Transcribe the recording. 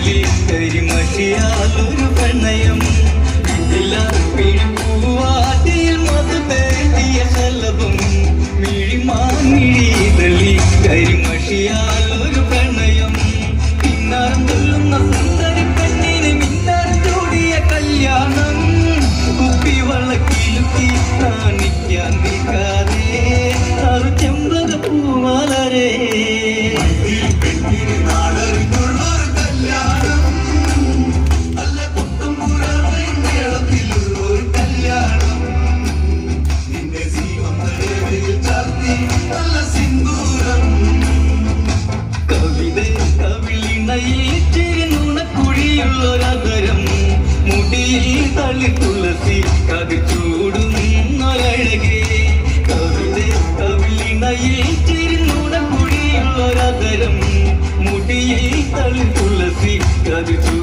ഇതളിൽ കരിമഷിയാലൊരു പ്രണയം ഇതില പിഴിപ്പൂവാതിൽ മത് പേട്ടിയ ശലഭം മിഴിമാമിഴിതളി കരിമഷിയാലൊരു പ്രണയം പിന്നാരം കൊല്ലുന്ന കല്യാണം. കുപ്പി വളക്കിലുക്കി തളി തുളസി കവിച്ചൂടും നിന്നൊരഴകേ. കവിത കവിളിണയിൽ ചിരുണക്കുഴിയുള്ളൊരതരം മുടിയിൽ തളി തുളസി ഒരഴകേ